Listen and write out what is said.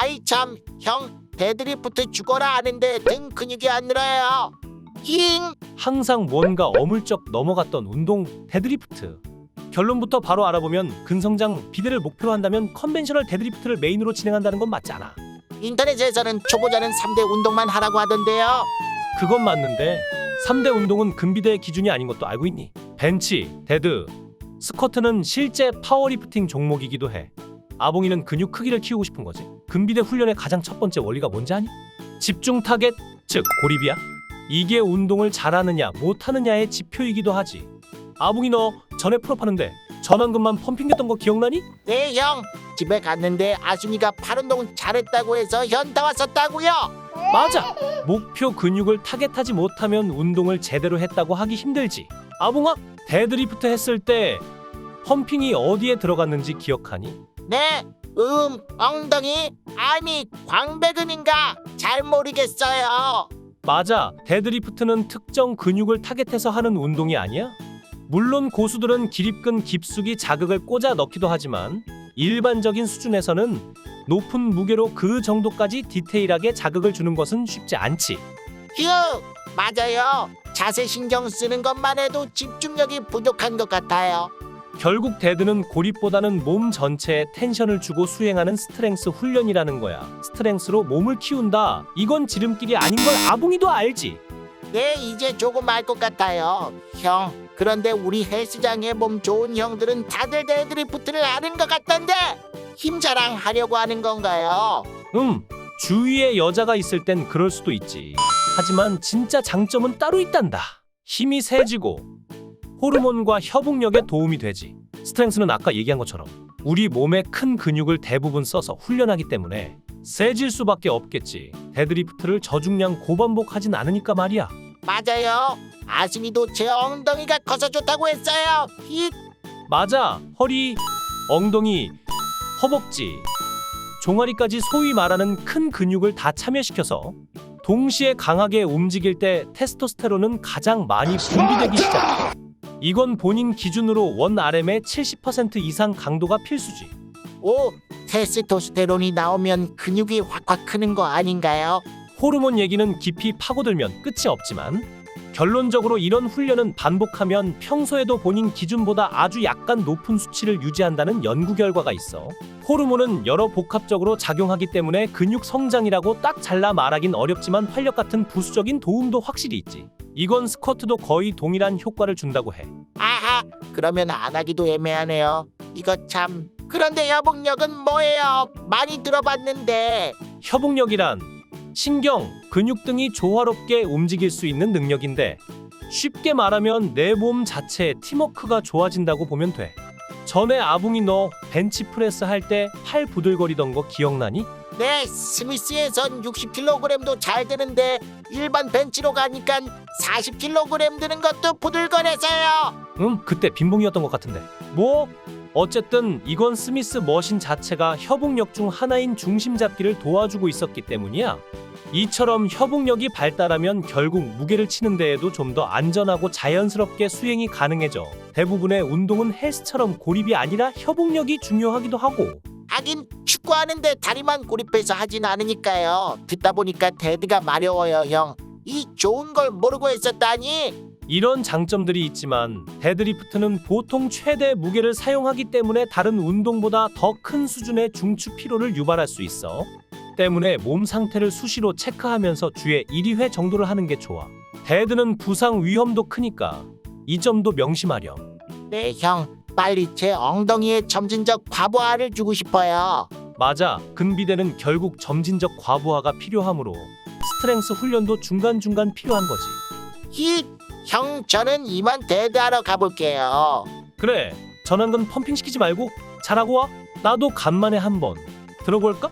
아이 참, 형 데드리프트 죽어라 하는데 등 근육이 안 늘어요. 힝. 항상 뭔가 어물쩍 넘어갔던 운동 데드리프트. 결론부터 바로 알아보면 근성장 비대를 목표로 한다면 컨벤셔널 데드리프트를 메인으로 진행한다는 건 맞지 않아. 인터넷에서는 초보자는 3대 운동만 하라고 하던데요. 그건 맞는데 3대 운동은 근비대의 기준이 아닌 것도 알고 있니? 벤치, 데드, 스쿼트는 실제 파워리프팅 종목이기도 해. 아봉이는 근육 크기를 키우고 싶은 거지. 근비대 훈련의 가장 첫 번째 원리가 뭔지 아니? 집중 타겟, 즉 고립이야. 이게 운동을 잘하느냐 못하느냐의 지표이기도 하지. 아봉이 너 전에 풀업하는데 전완근만 펌핑됐던 거 기억나니? 네, 형. 집에 갔는데 아순이가 팔 운동 잘했다고 해서 현타 왔었다고요. 맞아. 목표 근육을 타겟하지 못하면 운동을 제대로 했다고 하기 힘들지. 아봉아, 데드리프트 했을 때 펌핑이 어디에 들어갔는지 기억하니? 네, 음, 엉덩이, 아니, 광배근인가? 잘 모르겠어요. 맞아. 데드리프트는 특정 근육을 타겟해서 하는 운동이 아니야. 물론 고수들은 기립근 깊숙이 자극을 꽂아 넣기도 하지만 일반적인 수준에서는 높은 무게로 그 정도까지 디테일하게 자극을 주는 것은 쉽지 않지. 휴, 맞아요. 자세 신경 쓰는 것만 해도 집중력이 부족한 것 같아요. 결국 데드는 고립보다는 몸 전체에 텐션을 주고 수행하는 스트렝스 훈련이라는 거야. 스트렝스로 몸을 키운다. 이건 지름길이 아닌 걸 아붕이도 알지. 네, 이제 조금 알 것 같아요. 형, 그런데 우리 헬스장에 몸 좋은 형들은 다들 데드리프트를 하는 것 같던데 힘 자랑하려고 하는 건가요? 음, 주위에 여자가 있을 땐 그럴 수도 있지. 하지만 진짜 장점은 따로 있단다. 힘이 세지고 호르몬과 협응력에 도움이 되지. 스트렝스는 아까 얘기한 것처럼 우리 몸의 큰 근육을 대부분 써서 훈련하기 때문에 세질 수밖에 없겠지. 데드리프트를 저중량 고반복하진 않으니까 말이야. 맞아요. 아순이도 제 엉덩이가 커서 좋다고 했어요. 히, 맞아. 허리, 엉덩이, 허벅지, 종아리까지 소위 말하는 큰 근육을 다 참여시켜서 동시에 강하게 움직일 때 테스토스테론은 가장 많이 분비되기 시작해. 이건 본인 기준으로 원 RM의 70% 이상 강도가 필수지. 오, 테스토스테론이 나오면 근육이 확확 크는 거 아닌가요? 호르몬 얘기는 깊이 파고들면 끝이 없지만 결론적으로 이런 훈련은 반복하면 평소에도 본인 기준보다 아주 약간 높은 수치를 유지한다는 연구 결과가 있어. 호르몬은 여러 복합적으로 작용하기 때문에 근육 성장이라고 딱 잘라 말하긴 어렵지만 활력 같은 부수적인 도움도 확실히 있지. 이건 스쿼트도 거의 동일한 효과를 준다고 해. 아하, 그러면 안 하기도 애매하네요. 이거 참. 그런데 여복력은 뭐예요? 많이 들어봤는데. 협응력이란 신경, 근육 등이 조화롭게 움직일 수 있는 능력인데 쉽게 말하면 내 몸 자체의 팀워크가 좋아진다고 보면 돼. 전에 아붕이 너 벤치프레스 할 때 팔 부들거리던 거 기억나니? 네, 스미스에선 60kg도 잘 드는데 일반 벤치로 가니까 40kg 드는 것도 부들거려서요. 응, 그때 빈봉이었던 것 같은데. 뭐 어쨌든 이건 스미스 머신 자체가 협응력 중 하나인 중심 잡기를 도와주고 있었기 때문이야. 이처럼 협응력이 발달하면 결국 무게를 치는 데에도 좀 더 안전하고 자연스럽게 수행이 가능해져. 대부분의 운동은 헬스처럼 고립이 아니라 협응력이 중요하기도 하고. 하긴 축구하는데 다리만 고립해서 하진 않으니까요. 듣다 보니까 데드가 마려워요, 형. 이 좋은 걸 모르고 했었다니. 이런 장점들이 있지만 데드리프트는 보통 최대 무게를 사용하기 때문에 다른 운동보다 더 큰 수준의 중추 피로를 유발할 수 있어. 때문에 몸 상태를 수시로 체크하면서 주에 1, 2회 정도를 하는 게 좋아. 데드는 부상 위험도 크니까 이 점도 명심하렴. 네, 형. 빨리 제 엉덩이에 점진적 과부하를 주고 싶어요. 맞아. 근비대는 결국 점진적 과부하가 필요하므로 스트렝스 훈련도 중간중간 필요한 거지. 히, 형, 저는 이만 데드하러 가볼게요. 그래. 전완근 펌핑 시키지 말고 잘하고 와. 나도 간만에 한번 들어볼까?